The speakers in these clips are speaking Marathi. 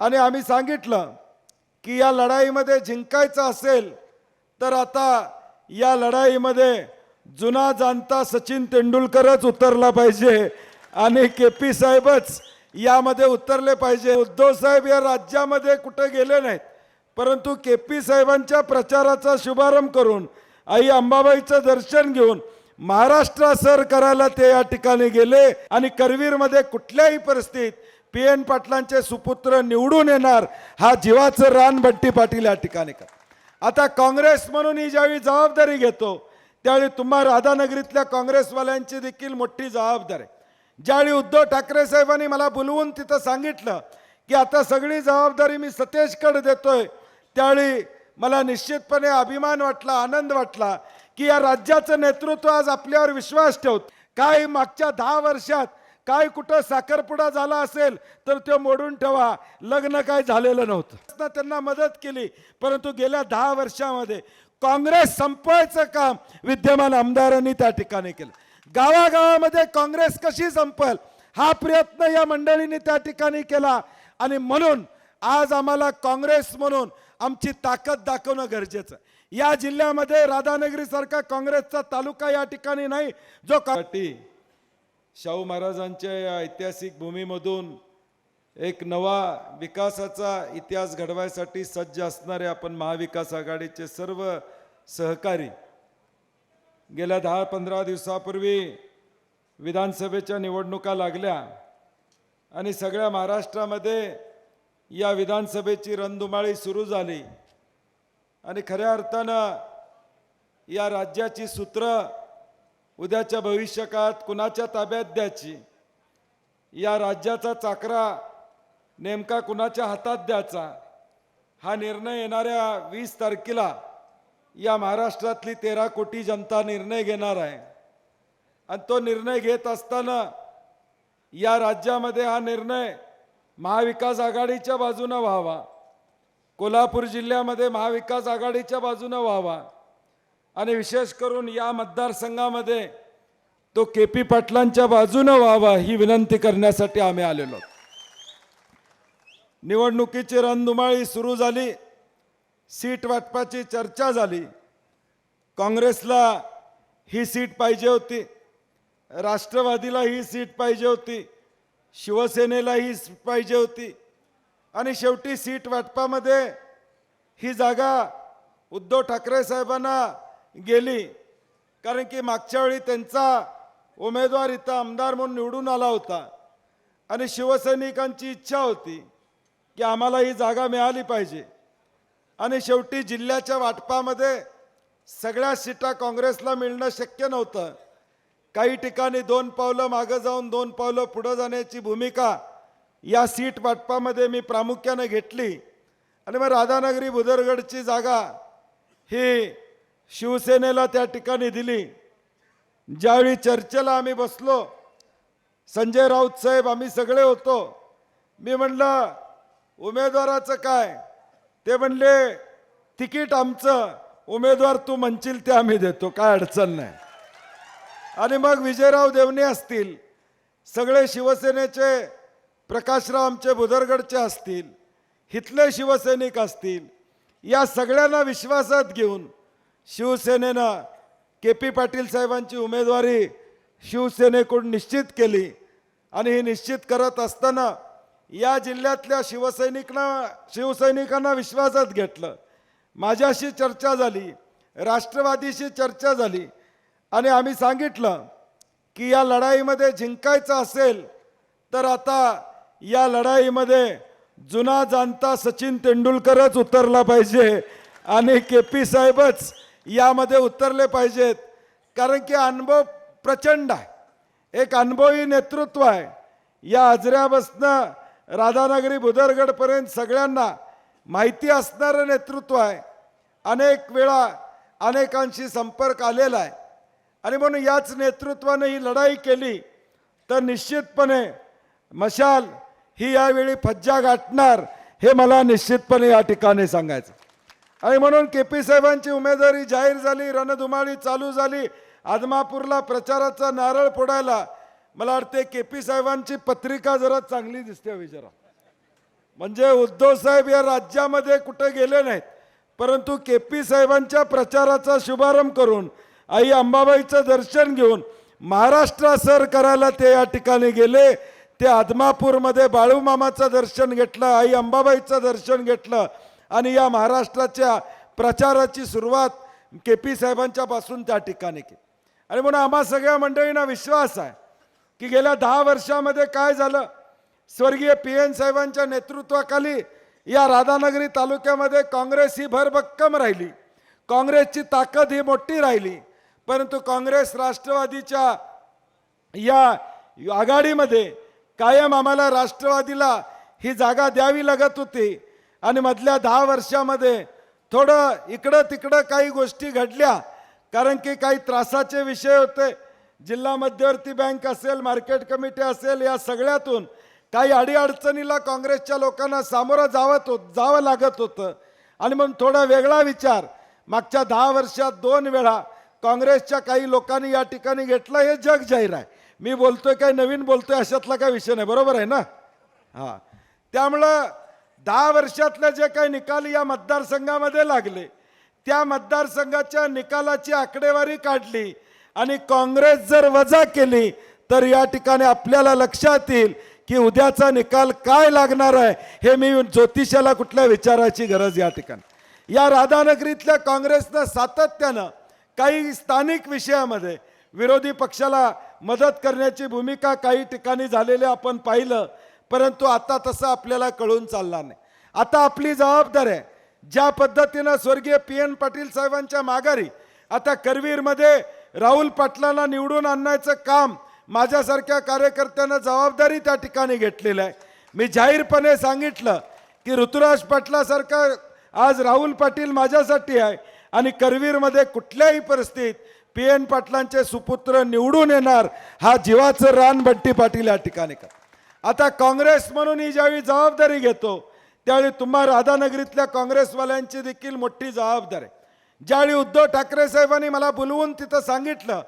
आणि आम्ही सांगितलं की या लढाईमध्ये जिंकायचं असेल तर आता या लढाईमध्ये जुना जाणता सचिन तेंडुलकरच उतरला पाहिजे आणि के पी साहेबच यामध्ये उतरले पाहिजे. उद्धव साहेब या राज्यामध्ये कुठे गेले नाहीत परंतु के पी साहेबांच्या प्रचाराचा शुभारंभ करून आई अंबाबाईचं दर्शन घेऊन महाराष्ट्र सर करायला ते या ठिकाणी गेले आणि करवीरमध्ये कुठल्याही परिस्थितीत पी एन पाटलांचे सुपुत्र निवडून येणार हा जीवाचं रान बंटी पाटील या ठिकाणी का आता काँग्रेस म्हणून ही ज्यावेळी जबाबदारी घेतो त्यावेळी तुम्हा राधानगरीतल्या काँग्रेसवाल्यांची देखील मोठी जबाबदारी आहे. ज्यावेळी उद्धव ठाकरे साहेबांनी मला बोलवून तिथं सांगितलं की आता सगळी जबाबदारी मी सतेजकडे देतोय त्यावेळी मला निश्चितपणे अभिमान वाटला आनंद वाटला की या राज्याचं नेतृत्व आज आपल्यावर विश्वास ठेवत काय मागच्या दहा वर्षात काय कुठं साखरपुडा झाला असेल तर तो मोडून ठेवा. लग्न काय झालेलं नव्हतं. त्यांना मदत केली. परंतु गेल्या दहा वर्षामध्ये काँग्रेस संपवायचं काम विद्यमान आमदारांनी त्या ठिकाणी केलं. गावागावामध्ये काँग्रेस कशी संपल? हा प्रयत्न या मंडळींनी त्या ठिकाणी केला. आणि म्हणून आज आम्हाला काँग्रेस म्हणून आमची ताकद दाखवणं गरजेचं आहे. या जिल्ह्यामध्ये राधानगरीसारखा काँग्रेसचा तालुका या ठिकाणी नाही जो का- शाहू महाराजांच्या या ऐतिहासिक भूमीमधून एक नवा विकासाचा इतिहास घडवायसाठी सज्ज असणारे आपण महाविकास आघाडीचे सर्व सहकारी गेल्या दहा पंधरा दिवसापूर्वी विधानसभेच्या निवडणुका लागल्या आणि सगळ्या महाराष्ट्रामध्ये या विधानसभेची रणधुमाळी सुरू झाली. आणि खऱ्या अर्थानं या राज्याची सूत्र उद्याच्या भविष्यकाळात कुणाच्या ताब्यात द्यायची? या राज्याचा चाकरा नेमका कुणाच्या हातात द्यायचा? हा निर्णय येणाऱ्या वीस तारखेला या महाराष्ट्रातली तेरा कोटी जनता निर्णय घेणार आहे. आणि तो निर्णय घेत असताना या राज्यामध्ये हा निर्णय महाविकास आघाडीच्या बाजूनं व्हावा. कोल्हापूर जिल्ह्यामध्ये महाविकास आघाडीच्या बाजूनं व्हावा. आणि विशेष करून या मतदारसंघामध्ये तो के पी पाटलांच्या बाजूनं व्हावा ही विनंती करण्यासाठी आम्ही आलेलो. निवडणुकीची रणधुमाळी सुरू झाली सीट वाटपाची चर्चा झाली. काँग्रेसला ही सीट पाहिजे होती राष्ट्रवादीला ही सीट पाहिजे होती शिवसेनेला ही सीट पाहिजे होती आणि शेवटी सीट वाटपामध्ये ही जागा उद्धव ठाकरे साहेबांना गेली. कारण की मागच्या वेळी त्यांचा उमेदवार इथं आमदार म्हणून निवडून आला होता. आणि शिवसैनिकांची इच्छा होती की आम्हाला ही जागा मिळाली पाहिजे. आणि शेवटी जिल्ह्याच्या वाटपामध्ये सगळ्या सीटा काँग्रेसला मिळणं शक्य नव्हतं. काही ठिकाणी दोन पावलं मागं जाऊन दोन पावलं पुढं जाण्याची भूमिका या सीट वाटपामध्ये मी प्रामुख्यानं घेतली. आणि मग राधानगरी भुदरगडची जागा ही शिवसेनेला त्या ठिकाणी दिली. ज्यावेळी चर्चेला आम्ही बसलो संजय राऊत साहेब आम्ही सगळे होतो. मी म्हणलं उमेदवाराचं काय? ते म्हणले तिकीट आमचं. उमेदवार तू म्हणशील ते आम्ही देतो. काय अडचण नाही. आणि मग विजयराव देवणे असतील सगळे शिवसेनेचे प्रकाशराव आमचे भुदरगडचे असतील हिथले शिवसैनिक असतील या सगळ्यांना विश्वासात घेऊन शिवसेनेनं के पी पाटील साहेबांची उमेदवारी शिवसेनेकडून निश्चित केली. आणि ही निश्चित करत असताना या जिल्ह्यातल्या शिवसैनिकांना शिवसैनिकांना विश्वासात घेतलं. माझ्याशी चर्चा झाली राष्ट्रवादीशी चर्चा झाली. आणि आम्ही सांगितलं की या लढाईमध्ये जिंकायचं असेल तर आता या लढाईमध्ये जुना जाणता सचिन तेंडुलकरच उतरला पाहिजे. आणि के पी साहेबच यामध्ये उतरले पाहिजेत. कारण की अनुभव प्रचंड आहे. एक अनुभवी नेतृत्व आहे. या आजऱ्यापासनं राधानगरी बुदरगडपर्यंत सगळ्यांना माहिती असणारं नेतृत्व आहे. अनेक वेळा अनेकांशी संपर्क आलेला आहे. आणि म्हणून याच नेतृत्वाने ही लढाई केली तर निश्चितपणे मशाल ही यावेळी फज्जा गाठणार हे मला निश्चितपणे या ठिकाणी सांगायचं. आणि म्हणून के पी साहेबांची उमेदवारी जाहीर झाली रणधुमाळी चालू झाली. आदमापूरला प्रचाराचा नारळ फोडायला मला वाटते के पी साहेबांची पत्रिका जरा चांगली दिसते विचारा म्हणजे उद्धव साहेब या राज्यामध्ये कुठे गेले नाहीत परंतु के पी साहेबांच्या प्रचाराचा शुभारंभ करून आई अंबाबाईचं दर्शन घेऊन महाराष्ट्र सर करायला ते या ठिकाणी गेले. ते आदमापूरमध्ये बाळूमामाचं दर्शन घेतलं आई अंबाबाईचं दर्शन घेतलं. आणि या महाराष्ट्राच्या प्रचाराची सुरुवात के पी साहेबांच्या पासून त्या ठिकाणी केली. आणि म्हणून आम्हा सगळ्या मंडळींना विश्वास आहे की गेल्या दहा वर्षामध्ये काय झालं? स्वर्गीय पी एन साहेबांच्या नेतृत्वाखाली या राधानगरी तालुक्यामध्ये काँग्रेस ही भरभक्कम राहिली. काँग्रेसची ताकद ही मोठी राहिली. परंतु काँग्रेस राष्ट्रवादीच्या या आघाडीमध्ये कायम आम्हाला राष्ट्रवादीला ही जागा द्यावी लागत होती. आणि मधल्या दहा वर्षामध्ये थोडं इकडं तिकडं काही गोष्टी घडल्या कारण की काही त्रासाचे विषय होते. जिल्हा मध्यवर्ती बँक असेल मार्केट कमिटी असेल या सगळ्यातून काही अडीअडचणीला काँग्रेसच्या लोकांना सामोरं जावत होत जावं लागत होतं. आणि म्हणून थोडा वेगळा विचार मागच्या दहा वर्षात दोन वेळा काँग्रेसच्या काही लोकांनी या ठिकाणी घेतलं हे जग जाहीर आहे. मी बोलतोय काय नवीन बोलतोय अशातला काय विषय नाही बरोबर आहे ना? हां. त्यामुळं दहा वर्षातले जे काही निकाल या मतदारसंघामध्ये लागले त्या मतदारसंघाच्या निकालाची आकडेवारी काढली आणि काँग्रेस जर वजा केली तर या ठिकाणी आपल्याला लक्षात येईल की उद्याचा निकाल काय लागणार आहे हे मी ज्योतिषाला कुठल्या विचाराची गरज या ठिकाणी. या राधानगरीतल्या काँग्रेसनं सातत्यानं काही स्थानिक विषयामध्ये विरोधी पक्षाला मदत करण्याची भूमिका काही ठिकाणी झालेली आपण पाहिलं. परंतु आता तसं आपल्याला कळून चालला नाही. आता आपली जबाबदारी आहे. ज्या पद्धतीनं स्वर्गीय पी एन पाटील साहेबांच्या माघारी आता करवीरमध्ये राहुल पाटलांना निवडून आणण्याचं काम माझ्यासारख्या कार्यकर्त्यांना जबाबदारी त्या ठिकाणी घेतलेलं आहे. मी जाहीरपणे सांगितलं की ऋतुराज पाटलासारखा आज राहुल पाटील माझ्यासाठी आहे आणि करवीरमध्ये कुठल्याही परिस्थितीत पी एन पाटलांचे सुपुत्र निवडून येणार हा जीवाचं रान बंटी पाटील या ठिकाणी कर आता काँग्रेस म्हणून ही ज्यावेळी जबाबदारी घेतो त्यावेळी तुम्हा राधानगरीतल्या काँग्रेसवाल्यांची देखील मोठी जबाबदारी. आहे ज्यावेळी उद्धव ठाकरे साहेबांनी मला बोलवून तिथं सांगितलं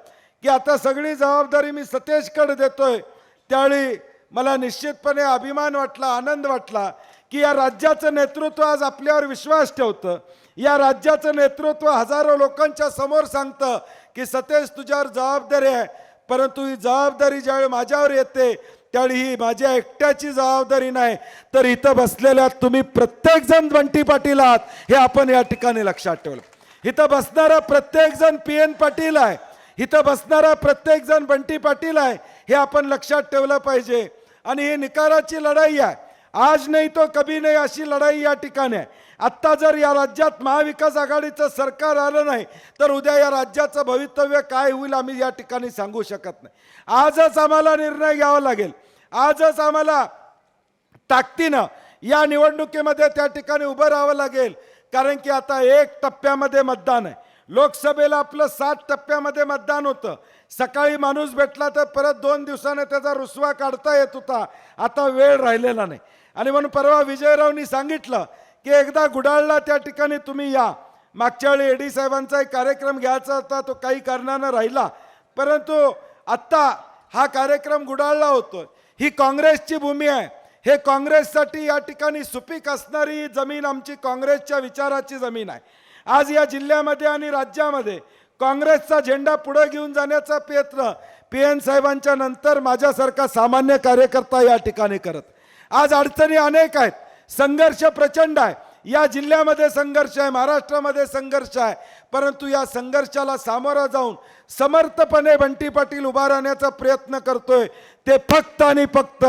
की आता सगळी जबाबदारी मी सतेजकडे देतोय त्यावेळी मला निश्चितपणे अभिमान वाटला आनंद वाटला की या राज्याचं नेतृत्व आज आपल्यावर विश्वास ठेवतं. या राज्याचं नेतृत्व हजारो लोकांच्या समोर सांगतं की सतेज तुझ्यावर जबाबदारी आहे परंतु ही जबाबदारी ज्यावेळी माझ्यावर येते त्यावेळी ही माझ्या एकट्याची जबाबदारी नाही. तर इथं बसलेल्या तुम्ही प्रत्येकजण बंटी पाटील आहात हे आपण या ठिकाणी लक्षात ठेवलं. इथं बसणारा प्रत्येकजण पी एन पाटील आहे. इथं बसणारा प्रत्येकजण बंटी पाटील आहे हे आपण लक्षात ठेवलं पाहिजे. आणि ही निकालाची लढाई आहे. आज नाही तो कभी नाही अशी लढाई या ठिकाणी आहे. आत्ता जर या राज्यात महाविकास आघाडीचं सरकार आलं नाही तर उद्या या राज्याचं भवितव्य काय होईल आम्ही या ठिकाणी सांगू शकत नाही. आजच आम्हाला निर्णय घ्यावा लागेल. आजच आम्हाला ताकदीनं या निवडणुकीमध्ये त्या ठिकाणी उभं राहावं लागेल. कारण की आता एक टप्प्यामध्ये मतदान आहे. लोकसभेला आपलं सात टप्प्यामध्ये मतदान होतं. सकाळी माणूस भेटला तर परत दोन दिवसाने त्याचा रुसवा काढता येत होता. आता वेळ राहिलेला नाही. आणि म्हणून परवा विजयरावनी सांगितलं की एकदा गुडाळला त्या ठिकाणी तुम्ही या. मागच्या वेळी एडी साहेबांचा एक कार्यक्रम घ्यायचा होता तो काही कारणानं राहिला. परंतु आत्ता हा कार्यक्रम गुडाळला होतो ही काँग्रेसची भूमी आहे. हे काँग्रेससाठी या ठिकाणी सुपीक असणारी जमीन आमची काँग्रेसच्या विचाराची जमीन आहे. आज या जिल्ह्यामध्ये आणि राज्यामध्ये काँग्रेसचा झेंडा पुढे घेऊन जाण्याचा प्रयत्न पी एन साहेबांच्या नंतर माझ्यासारखा सामान्य कार्यकर्ता या ठिकाणी करत. आज अडचणी अनेक आहेत. संघर्ष प्रचंड आहे. या जिल्ह्यामध्ये संघर्ष आहे महाराष्ट्रामध्ये संघर्ष आहे. परंतु या संघर्षाला सामोरं जाऊन समर्थपणे बंटी पाटील उभा राहण्याचा प्रयत्न करतोय. ते फक्त आणि फक्त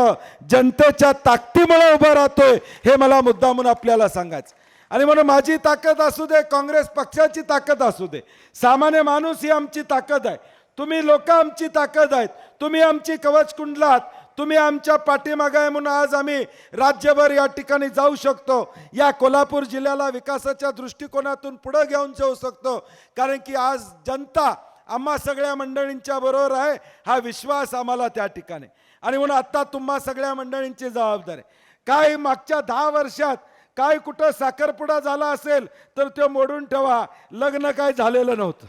जनतेच्या ताकदीमुळे उभं राहतोय हे मला मुद्दामून आपल्याला सांगायचं. आणि म्हणून माझी ताकद असू दे काँग्रेस पक्षाची ताकद असू दे. सामान्य माणूस ही आमची ताकद आहे. तुम्ही लोक आमची ताकद आहेत. तुम्ही आमची कवच कुंडलात तुम्ही आमच्या पाठीमागे आहे म्हणून आज आम्ही राज्यभर या ठिकाणी जाऊ शकतो. या कोल्हापूर जिल्ह्याला विकासाच्या दृष्टिकोनातून पुढं घेऊन जाऊ शकतो. कारण की आज जनता आम्हा सगळ्या मंडळींच्या बरोबर आहे हा विश्वास आम्हाला त्या ठिकाणी. आणि म्हणून आत्ता तुम्हा सगळ्या मंडळींची जबाबदारी. काय मागच्या दहा वर्षात काय कुठं साखरपुडा झाला असेल तर तो मोडून ठेवा. लग्न काय झालेलं नव्हतं.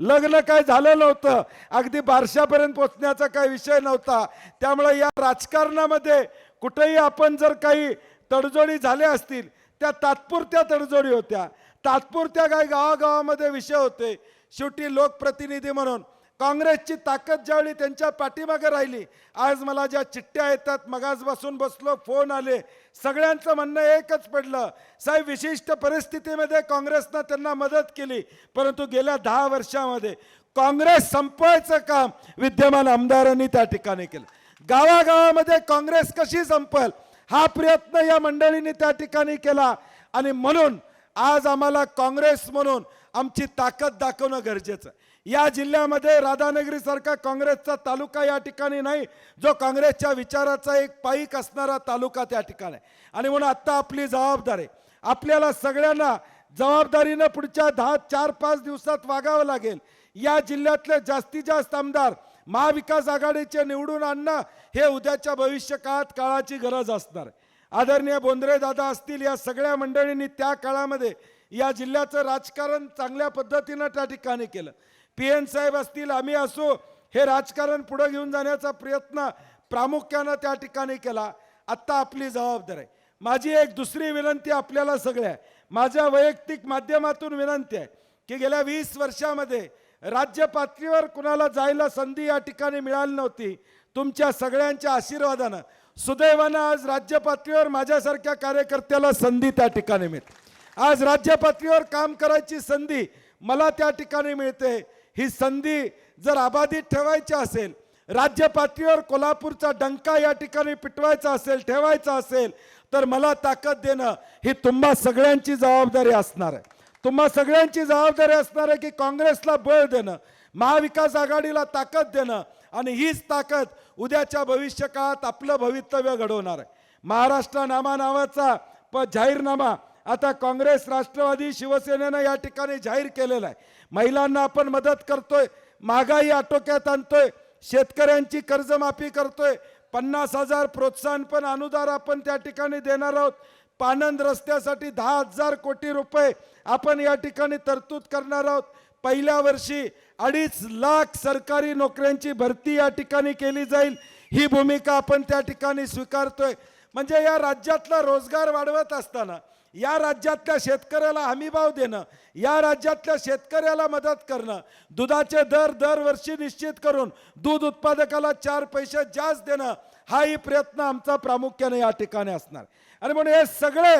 लग्न काय झालं नव्हतं. अगदी बारशापर्यंत पोचण्याचा काही विषय नव्हता. त्यामुळे या राजकारणामध्ये कुठेही आपण जर काही तडजोडी झाल्या असतील त्या तात्पुरत्या तडजोडी होत्या. तात्पुरत्या काही गावागावामध्ये विषय होते. शेवटी लोकप्रतिनिधी म्हणून काँग्रेसची ताकद ज्यावेळी त्यांच्या पाठीमागे राहिली आज मला ज्या चिठ्ठ्या येतात मगाजपासून बसलो फोन आले सगळ्यांचं म्हणणं एकच पडलं साहेब विशिष्ट परिस्थितीमध्ये काँग्रेसनं त्यांना मदत केली परंतु गेल्या दहा वर्षामध्ये काँग्रेस संपवायचं काम विद्यमान आमदारांनी त्या ठिकाणी केलं गावागावामध्ये काँग्रेस कशी संपल हा प्रयत्न या मंडळींनी त्या ठिकाणी केला आणि म्हणून आज आम्हाला काँग्रेस म्हणून आमची ताकद दाखवणं गरजेचं आहे. या जिल्ह्यामध्ये राधानगरी सारखा काँग्रेसचा तालुका या ठिकाणी नाही जो काँग्रेसच्या विचाराचा एक पाईक असणारा तालुका त्या ठिकाणी आहे. आणि म्हणून आत्ता आपली जबाबदारी आपल्याला सगळ्यांना जबाबदारीनं पुढच्या दहा चार पाच दिवसात वागावं लागेल. या जिल्ह्यातले जास्तीत जास्त आमदार महाविकास आघाडीचे निवडून आणणं हे उद्याच्या भविष्य काळात काळाची गरज असणार आदरणीय बोंद्रे दादा असतील या सगळ्या मंडळींनी त्या काळामध्ये या जिल्ह्याचं राजकारण चांगल्या पद्धतीनं त्या ठिकाणी केलं. पी एन साहेब असतील आम्ही असो हे राजकारण पुढे घेऊन जाण्याचा प्रयत्न प्रामुख्यानं त्या ठिकाणी केला. आत्ता आपली जबाबदारी. आहे माझी एक दुसरी विनंती आपल्याला सगळ्या आहे. माझ्या वैयक्तिक माध्यमातून विनंती आहे की गेल्या वीस वर्षामध्ये राज्य पातळीवर कुणाला जायला संधी या ठिकाणी मिळाली नव्हती. तुमच्या सगळ्यांच्या आशीर्वादानं. सुदैवानं आज राज्य पातळीवर माझ्यासारख्या कार्यकर्त्याला संधी त्या ठिकाणी मिळते. आज राज्य पातळीवर काम करायची संधी मला त्या ठिकाणी मिळते. ही संधी जर अबाधित ठेवायची असेल राज्य पातळीवर कोल्हापूरचा डंका या ठिकाणी पिटवायचा असेल ठेवायचा असेल तर मला ताकद देणं ही तुम्हा सगळ्यांची जबाबदारी असणार आहे. तुम्हा सगळ्यांची जबाबदारी असणार आहे की काँग्रेसला बळ देणं महाविकास आघाडीला ताकद देणं आणि हीच ताकद उद्याच्या भविष्यकाळात आपलं भवितव्य घडवणार आहे. महाराष्ट्र नामा नावाचा प जाहीरनामा आता काँग्रेस राष्ट्रवादी शिवसेनेनं या ठिकाणी जाहीर केलेला आहे. महिलांना आपण मदत करतोय महागाई आटोक्यात आणतोय शेतकऱ्यांची कर्जमाफी करतोय पन्नास हजार प्रोत्साहनपण अनुदान आपण त्या ठिकाणी देणार आहोत. पानंद रस्त्यासाठी दहा हजार कोटी रुपये आपण या ठिकाणी तरतूद करणार आहोत. पहिल्या वर्षी अडीच लाख सरकारी नोकऱ्यांची भरती या ठिकाणी केली जाईल. ही भूमिका आपण त्या ठिकाणी स्वीकारतोय. म्हणजे या राज्यातला रोजगार वाढवत असताना या राज्यातल्या शेतकऱ्याला हमीभाव देणं या राज्यातल्या शेतकऱ्याला मदत करणं दुधाचे दर दरवर्षी निश्चित करून दूध उत्पादकाला चार पैसे जास्त देणं हाही प्रयत्न आमचा प्रामुख्याने या ठिकाणी असणार. आणि म्हणून हे सगळे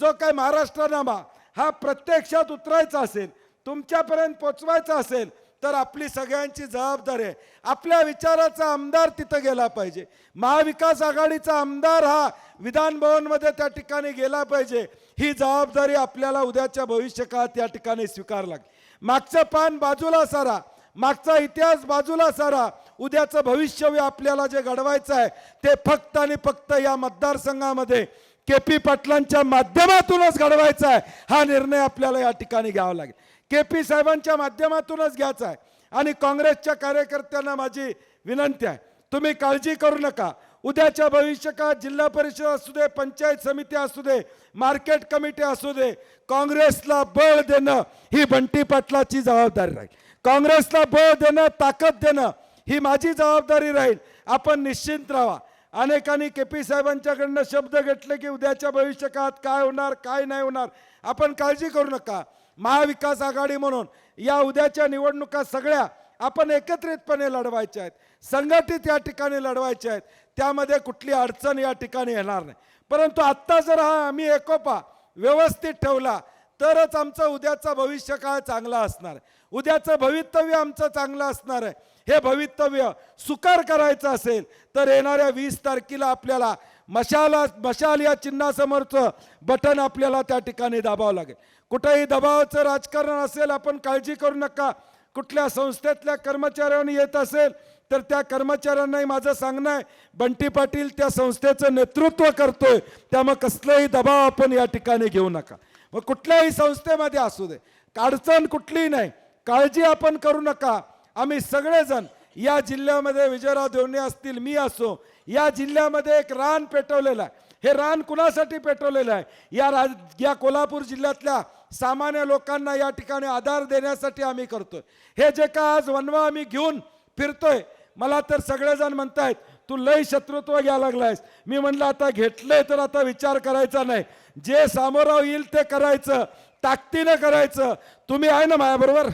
जो काय महाराष्ट्रनामा हा प्रत्यक्षात उतरायचा असेल तुमच्यापर्यंत पोचवायचा असेल तर आपली सगळ्यांची जबाबदारी आहे. आपल्या विचाराचा आमदार तिथं गेला पाहिजे. महाविकास आघाडीचा आमदार हा विधान भवनमध्ये त्या ठिकाणी गेला पाहिजे. ही जबाबदारी आपल्याला उद्याच्या भविष्यकाळात या ठिकाणी स्वीकार लागेल. मागचं पान बाजूला सारा. मागचा इतिहास बाजूला सारा. उद्याचं भविष्यव्य आपल्याला जे घडवायचं आहे ते फक्त आणि फक्त या मतदारसंघामध्ये के पी पाटलांच्या माध्यमातूनच घडवायचा आहे. हा निर्णय आपल्याला या ठिकाणी घ्यावा लागेल. के पी साहेबांच्या माध्यमातूनच घ्यायचा आहे. आणि काँग्रेसच्या कार्यकर्त्यांना माझी विनंती आहे. तुम्ही काळजी करू नका. उद्याच्या भविष्य काळात जिल्हा परिषद असू दे पंचायत समिती असू दे मार्केट कमिटी असू दे काँग्रेसला बळ देणं ही बंटी पाटलाची जबाबदारी राहील. काँग्रेसला बळ देणं ताकद देणं ही माझी जबाबदारी राहील. आपण निश्चिंत राहा. अनेकांनी के पी साहेबांच्याकडनं शब्द घेतले की उद्याच्या भविष्यकाळात काय होणार काय नाही होणार. आपण काळजी करू नका. महाविकास आघाडी म्हणून या उद्याच्या निवडणुका सगळ्या आपण एकत्रितपणे लढवायच्या आहेत. संघटित या ठिकाणी लढवायच्या आहेत. त्यामध्ये कुठली अडचण या ठिकाणी येणार नाही. परंतु आत्ता जर हा आम्ही एकोपा व्यवस्थित ठेवला तरच आमचं उद्याचा भविष्य काळ चांगला असणार? आहे उद्याचं भवितव्य आमचं चांगलं असणार आहे. हे भवितव्य सुकार करायचं असेल तर येणाऱ्या वीस तारखेला आपल्याला मशाला मशाल या चिन्हासमोरचं बटन आपल्याला त्या ठिकाणी दाबावं लागेल. कुठंही दबावाचं राजकारण असेल आपण काळजी करू नका. कुठल्या संस्थेतल्या कर्मचाऱ्यांनी येत असेल तर त्या कर्मचाऱ्यांनाही माझं सांगणं आहे बंटी पाटील त्या संस्थेचं नेतृत्व करतोय त्यामुळे कसलाही दबाव आपण या ठिकाणी घेऊ नका. मग कुठल्याही संस्थेमध्ये असू दे अडचण कुठलीही नाही काळजी आपण करू नका. आम्ही सगळेजण या जिल्ह्यामध्ये विजयराव देवणे असतील मी असो या जिल्ह्यामध्ये एक रान पेटवलेलं आहे. हे रान कुणासाठी पेटवलेलं आहे? या राज या कोल्हापूर जिल्ह्यातल्या सामान्य लोकांना या ठिकाणी आधार देण्यासाठी आम्ही करतोय. हे जे का आज वनवा आम्ही घेऊन फिरतोय मला तर सगळेजण म्हणतायत तू लय शत्रुत्व घ्यायला लागलायस. मी म्हणलं आता घेतलंय तर आता विचार करायचा नाही. जे सामोरा येईल ते करायचं ताकदीनं करायचं. तुम्ही आहे ना माझ्याबरोबर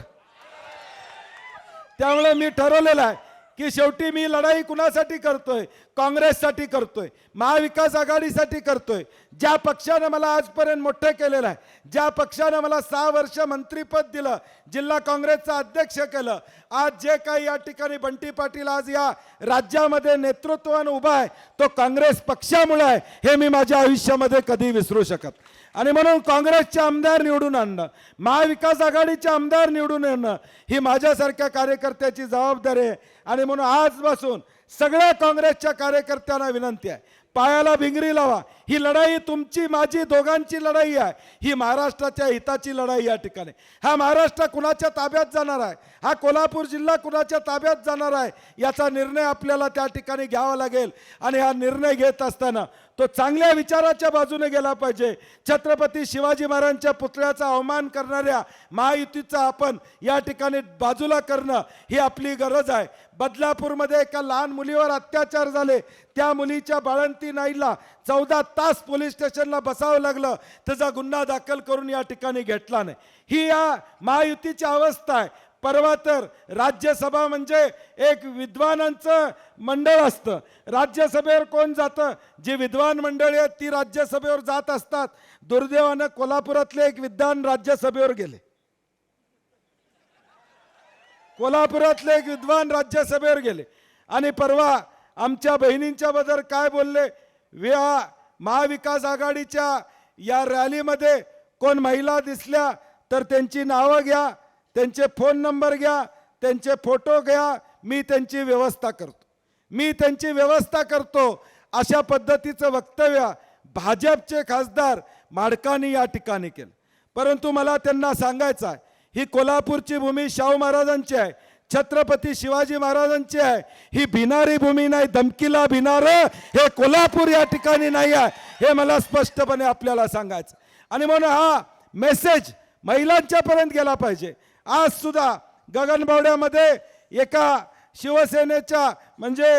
त्यामुळे मी ठरवलेलं आहे की शेवटी मी लढाई कुणासाठी करतोय? काँग्रेससाठी करतोय महाविकास आघाडीसाठी करतोय. ज्या पक्षानं मला आजपर्यंत मोठं केलेलं आहे ज्या पक्षानं मला सहा वर्ष मंत्रीपद दिलं जिल्हा काँग्रेसचा अध्यक्ष केलं आज जे काही या ठिकाणी बंटी पाटील आज या राज्यामध्ये नेतृत्वानं उभा आहे तो काँग्रेस पक्षामुळे आहे हे मी माझ्या आयुष्यामध्ये कधी विसरू शकत आणि म्हणून काँग्रेसचे आमदार निवडून आणणं महाविकास आघाडीचे आमदार निवडून आणणं ही माझ्यासारख्या कार्यकर्त्याची जबाबदारी आहे. आणि म्हणून आजपासून सगळ्या काँग्रेसच्या कार्यकर्त्यांना विनंती आहे. पायाला भिंगरी लावा. ही लढाई तुमची माझी दोघांची लढाई आहे. ही महाराष्ट्राच्या हिताची लढाई या ठिकाणी. हा महाराष्ट्र कुणाच्या ताब्यात जाणार आहे? हा कोल्हापूर जिल्हा कुणाच्या ताब्यात जाणार आहे? याचा निर्णय आपल्याला त्या ठिकाणी घ्यावा लागेल. आणि हा निर्णय घेत असताना तो चांगल्या विचाराच्या बाजूने गेला पाहिजे. छत्रपती शिवाजी महाराजांच्या पुतळ्याचा अवमान करणाऱ्या महायुतीचा आपण या ठिकाणी बाजूला करणं ही आपली गरज आहे. बदलापूरमध्ये एका लहान मुलीवर अत्याचार झाले. त्या मुलीच्या बाळंती नाईला चौदा तास पोलीस स्टेशनला बसावं लागलं. त्याचा गुन्हा दाखल करून या ठिकाणी घेतला नाही. ही या महायुतीची अवस्था आहे. परवा तर राज्यसभा म्हणजे एक विद्वानांचं मंडळ असतं. राज्यसभेवर कोण जातं? जी विद्वान मंडळी आहेत ती राज्यसभेवर जात असतात. दुर्दैवानं कोल्हापुरातले एक विद्वान राज्यसभेवर गेले. कोल्हापुरातले एक विद्वान राज्यसभेवर गेले. आणि परवा आमच्या बहिणींच्या बद्दल काय बोलले? विहा महाविकास आघाडीच्या या रॅलीमध्ये कोण महिला दिसल्या तर त्यांची नावं घ्या. त्यांचे फोन नंबर घ्या त्यांचे फोटो घ्या मी त्यांची व्यवस्था करतो. मी त्यांची व्यवस्था करतो अशा पद्धतीचं वक्तव्य भाजपचे खासदार माडकांनी या ठिकाणी केलं. परंतु मला त्यांना सांगायचं आहे ही कोल्हापूरची भूमी शाहू महाराजांची आहे छत्रपती शिवाजी महाराजांची आहे ही भिनारी भूमी नाही धमकीला भिनार हे कोल्हापूर या ठिकाणी नाही आहे हे मला स्पष्टपणे आपल्याला सांगायचं आणि म्हणून हा मेसेज महिलांच्या पर्यंत गेला पाहिजे. आज सुद्धा गगनबावड्यामध्ये एका शिवसेनेच्या म्हणजे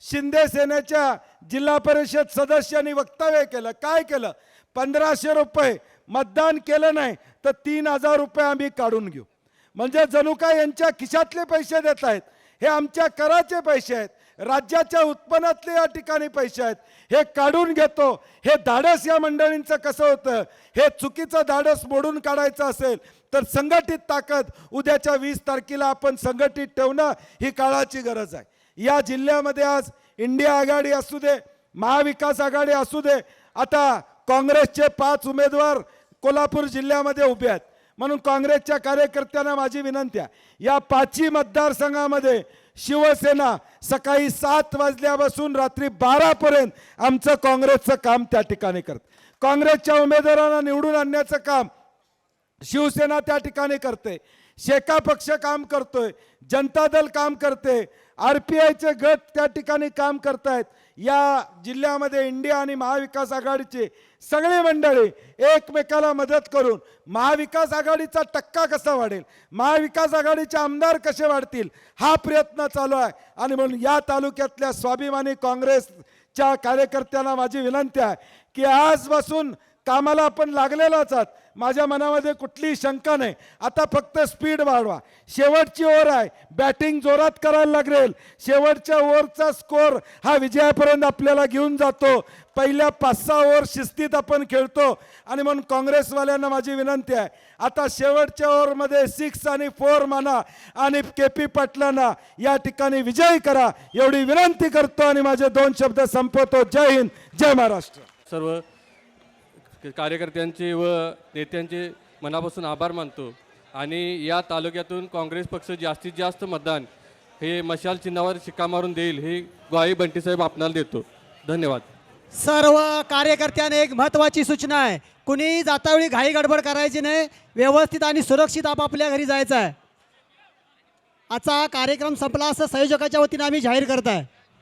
शिंदे सेनेच्या जिल्हा परिषद सदस्यांनी वक्तव्य केलं. काय केलं? पंधराशे रुपये मतदान केलं नाही तर तीन हजार रुपये आम्ही काढून घेऊ. म्हणजे जणू काय यांच्या खिशातले पैसे देत आहेत. हे आमच्या कराचे पैसे आहेत. राज्याच्या उत्पन्नातले या ठिकाणी पैसे आहेत. हे काढून घेतो. हे धाडस या मंडळींचं कसं होतं? हे चुकीचं धाडस मोडून काढायचं असेल तर संघटित ताकद उद्याच्या वीस तारखेला आपण संघटित ठेवणं ही काळाची गरज आहे. या जिल्ह्यामध्ये आज इंडिया आघाडी असू दे महाविकास आघाडी असू दे आता काँग्रेसचे पाच उमेदवार कोल्हापूर जिल्ह्यामध्ये उभे आहेत. म्हणून काँग्रेसच्या कार्यकर्त्यांना माझी विनंती आहे या पाचही मतदारसंघामध्ये शिवसेना सकाळी सात वाजल्यापासून रात्री बारापर्यंत आमचं काँग्रेसचं काम त्या ठिकाणी करत. काँग्रेसच्या उमेदवारांना निवडून आणण्याचं काम शिवसेना त्या ठिकाणी करते. शेका पक्ष काम करतोय. जनता दल काम करते. आर पी आयचे गट त्या ठिकाणी काम करतायत. या जिल्ह्यामध्ये इंडिया आणि महाविकास आघाडीचे सगळे मंडळी एकमेकाला मदत करून महाविकास आघाडीचा टक्का कसा वाढेल? महाविकास आघाडीचे आमदार कसे वाढतील? हा प्रयत्न चालू आहे. आणि म्हणून या तालुक्यातल्या स्वाभिमानी काँग्रेसच्या कार्यकर्त्यांना माझी विनंती आहे की आजपासून कामाला आपण लागलेलाच आहात. माझ्या मनामध्ये कुठलीही शंका नाही. आता फक्त स्पीड वाढवा. शेवटची ओव्हर आहे. बॅटिंग जोरात करायला लागेल. शेवटच्या ओव्हरचा स्कोर हा विजयापर्यंत आपल्याला घेऊन जातो. पहिल्या पाच सहा ओव्हर शिस्तीत आपण खेळतो. आणि म्हणून काँग्रेसवाल्यांना माझी विनंती आहे. आता शेवटच्या ओव्हरमध्ये सिक्स आणि फोर माना आणि के पी पाटलांना या ठिकाणी विजयी करा. एवढी विनंती करतो आणि माझे दोन शब्द संपवतो. जय हिंद. जय महाराष्ट्र. सर्व कार्यकर्त्यांचे व नेत्यांचे मनापासून आभार मानतो. आणि या तालुक्यातून काँग्रेस पक्ष जास्तीत जास्त मतदान हे मशाल चिन्हावर शिक्का मारून देईल ही ग्वाही बंटीसाहेब आपणाला देतो. धन्यवाद. सर्व कार्यकर्त्याने एक महत्त्वाची सूचना आहे. कुणी जातावेळी घाई गडबड करायची नाही. व्यवस्थित आणि सुरक्षित आपापल्या घरी जायचं आहे. आजचा कार्यक्रम संपला असं संयोजकाच्या वतीनं आम्ही जाहीर करत आहे.